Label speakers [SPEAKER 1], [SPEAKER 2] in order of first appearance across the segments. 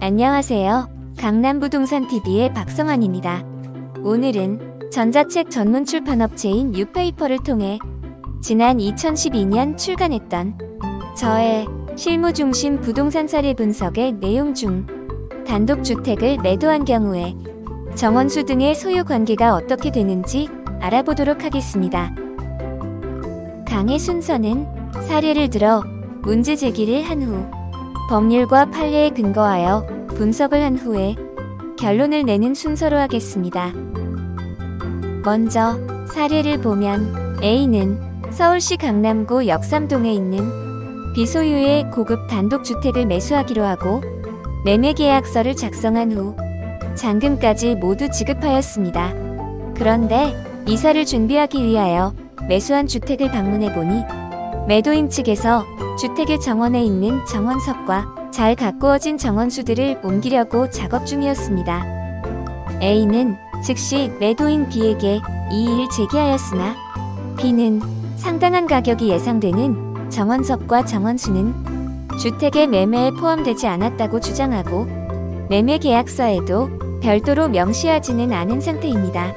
[SPEAKER 1] 안녕하세요. 강남부동산TV의 박성환입니다. 오늘은 전자책 전문 출판업체인 뉴페이퍼를 통해 지난 2012년 출간했던 저의 실무 중심 부동산 사례 분석의 내용 중 단독 주택을 매도한 경우에 정원수 등의 소유 관계가 어떻게 되는지 알아보도록 하겠습니다. 강의 순서는 사례를 들어 문제 제기를 한 후 법률과 판례에 근거하여 분석을 한 후에 결론을 내는 순서로 하겠습니다. 먼저 사례를 보면 A는 서울시 강남구 역삼동에 있는 비소유의 고급 단독주택을 매수하기로 하고 매매 계약서를 작성한 후 잔금까지 모두 지급하였습니다. 그런데 이사를 준비하기 위하여 매수한 주택을 방문해 보니 매도인 측에서 주택의 정원에 있는 정원석과 잘 가꾸어진 정원수들을 옮기려고 작업 중이었습니다. A는 즉시 매도인 B에게 이의를 제기하였으나 B는 상당한 가격이 예상되는 정원석과 정원수는 주택의 매매에 포함되지 않았다고 주장하고 매매 계약서에도 별도로 명시하지는 않은 상태입니다.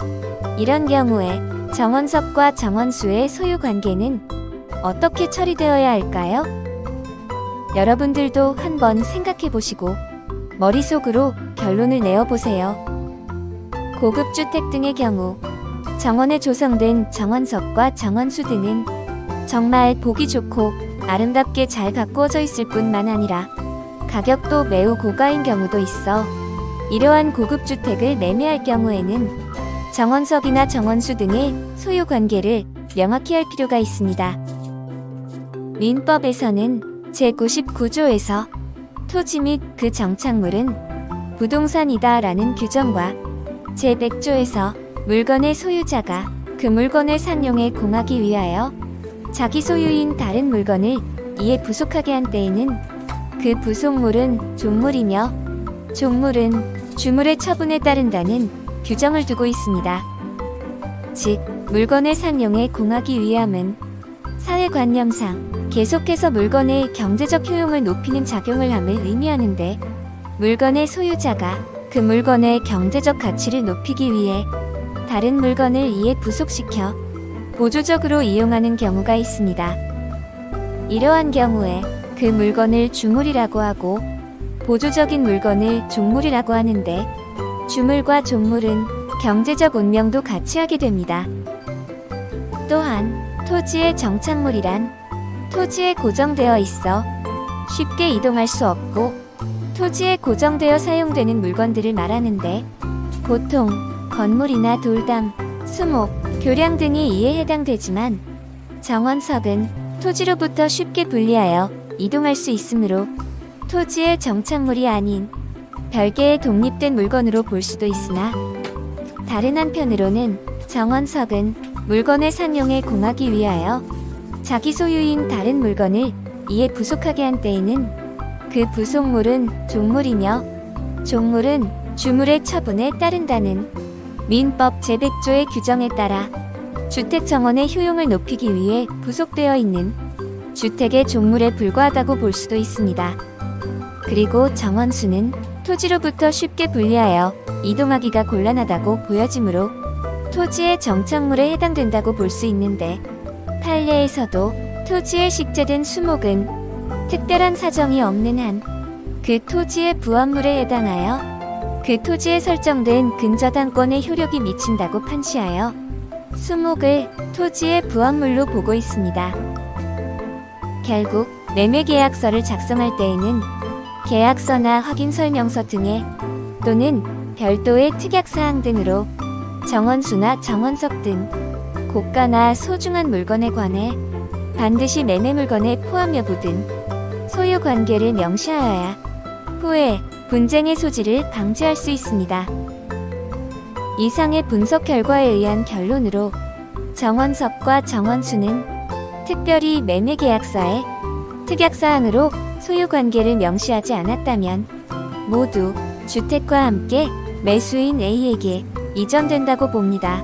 [SPEAKER 1] 이런 경우에 정원석과 정원수의 소유 관계는 어떻게 처리되어야 할까요? 여러분들도 한번 생각해 보시고 머릿속으로 결론을 내어 보세요. 고급 주택 등의 경우 정원에 조성된 정원석과 정원수 등은 정말 보기 좋고 아름답게 잘 가꾸어져 있을 뿐만 아니라 가격도 매우 고가인 경우도 있어 이러한 고급 주택을 매매할 경우에는 정원석이나 정원수 등의 소유 관계를 명확히 할 필요가 있습니다. 민법에서는 제99조에서 토지 및 그 정착물은 부동산이다라는 규정과 제100조에서 물건의 소유자가 그 물건을 상용에 공하기 위하여 자기 소유인 다른 물건을 이에 부속하게 한 때에는 그 부속물은 종물이며 종물은 주물의 처분에 따른다는 규정을 두고 있습니다. 즉, 물건의 상용에 공하기 위함은 사회관념상 계속해서 물건의 경제적 효용을 높이는 작용을 함을 의미하는데 물건의 소유자가 그 물건의 경제적 가치를 높이기 위해 다른 물건을 이에 부속시켜 보조적으로 이용하는 경우가 있습니다. 이러한 경우에 그 물건을 주물이라고 하고 보조적인 물건을 종물이라고 하는데 주물과 종물은 경제적 운명도 같이 하게 됩니다. 또한 토지의 정착물이란 토지에 고정되어 있어 쉽게 이동할 수 없고 토지에 고정되어 사용되는 물건들을 말하는데 보통 건물이나 돌담, 수목, 교량 등이 이에 해당되지만 정원석은 토지로부터 쉽게 분리하여 이동할 수 있으므로 토지의 정착물이 아닌 별개의 독립된 물건으로 볼 수도 있으나 다른 한편으로는 정원석은 물건의 상용에 공하기 위하여 자기 소유인 다른 물건을 이에 부속하게 한 때에는 그 부속물은 종물이며 종물은 주물의 처분에 따른다는 민법 제100조의 규정에 따라 주택 정원의 효용을 높이기 위해 부속되어 있는 주택의 종물에 불과하다고 볼 수도 있습니다. 그리고 정원수는 토지로부터 쉽게 분리하여 이동하기가 곤란하다고 보여지므로 토지의 정착물에 해당된다고 볼 수 있는데 판례에서도 토지에 식재된 수목은 특별한 사정이 없는 한 그 토지의 부합물에 해당하여 그 토지에 설정된 근저당권의 효력이 미친다고 판시하여 수목을 토지의 부합물로 보고 있습니다. 결국 매매계약서를 작성할 때에는 계약서나 확인설명서 등에 또는 별도의 특약사항 등으로 정원수나 정원석 등 고가나 소중한 물건에 관해 반드시 매매 물건의 포함 여부 등 소유 관계를 명시하여야 후에 분쟁의 소지를 방지할 수 있습니다. 이상의 분석 결과에 의한 결론으로 정원석과 정원수는 특별히 매매 계약서에 특약사항으로 소유관계를 명시하지 않았다면 모두 주택과 함께 매수인 A에게 이전된다고 봅니다.